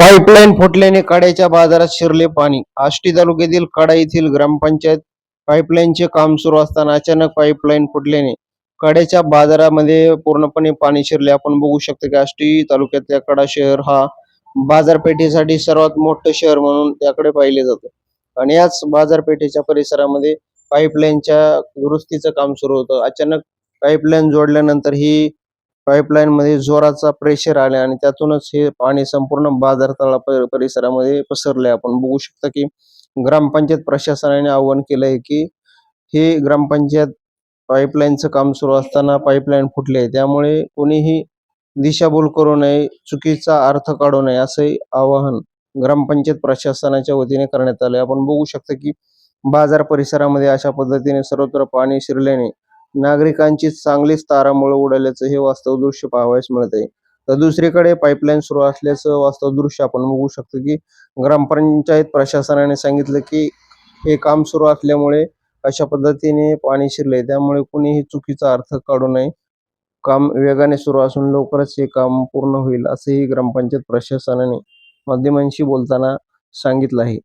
Pipeline फुटल्याने कड्याच्या बाजारात शिरले पाणी. आष्टी तालुक्यातील कडा येथील ग्रामपंचायत पाईपलाईनचे काम सुरू असताना अचानक पाईपलाईन फुटल्याने कड्याच्या बाजारामध्ये पूर्णपणे पाणी शिरले. आपण बघू शकतो की आष्टी तालुक्यातल्या कडा शहर हा बाजारपेठेसाठी सर्वात मोठं शहर म्हणून त्याकडे पाहिले जातं. आणि याच बाजारपेठेच्या परिसरामध्ये पाईपलाईनच्या दुरुस्तीचं काम सुरू होतं. अचानक पाईपलाईन जोडल्यानंतर ही पाईपलाईन मध्ये जोराचा प्रेशर आले आणि त्यातूनच हे पाणी संपूर्ण बाजार तळा परिसरामध्ये पसरले. आपण बघू शकता की ग्रामपंचायत प्रशासनाने आवाहन केलंय की हे ग्रामपंचायत पाईपलाईनचं काम सुरू असताना पाईपलाईन फुटले. त्यामुळे कोणीही दिशाभूल करू नये चुकीचा अर्थ काढू नये असंही आवाहन ग्रामपंचायत प्रशासनाच्या वतीने करण्यात आले आपण बघू शकता की बाजार परिसरामध्ये अशा पद्धतीने सर्वत्र पाणी शिरल्याने नागरिकांची चांगलीच तारामुळे उडाल्याचं हे वास्तव दृश्य पाहावयास मिळत आहे तर दुसरीकडे पाईपलाईन सुरू असल्याचं वास्तव दृश्य आपण बघू शकतो की ग्रामपंचायत प्रशासनाने सांगितलं की हे काम सुरू असल्यामुळे अशा पद्धतीने पाणी शिरले त्यामुळे कुणीही चुकीचा अर्थ काढू नये. काम वेगाने सुरू असून लवकरच हे काम पूर्ण होईल असेही ग्रामपंचायत प्रशासनाने माध्यमांशी बोलताना सांगितलं आहे.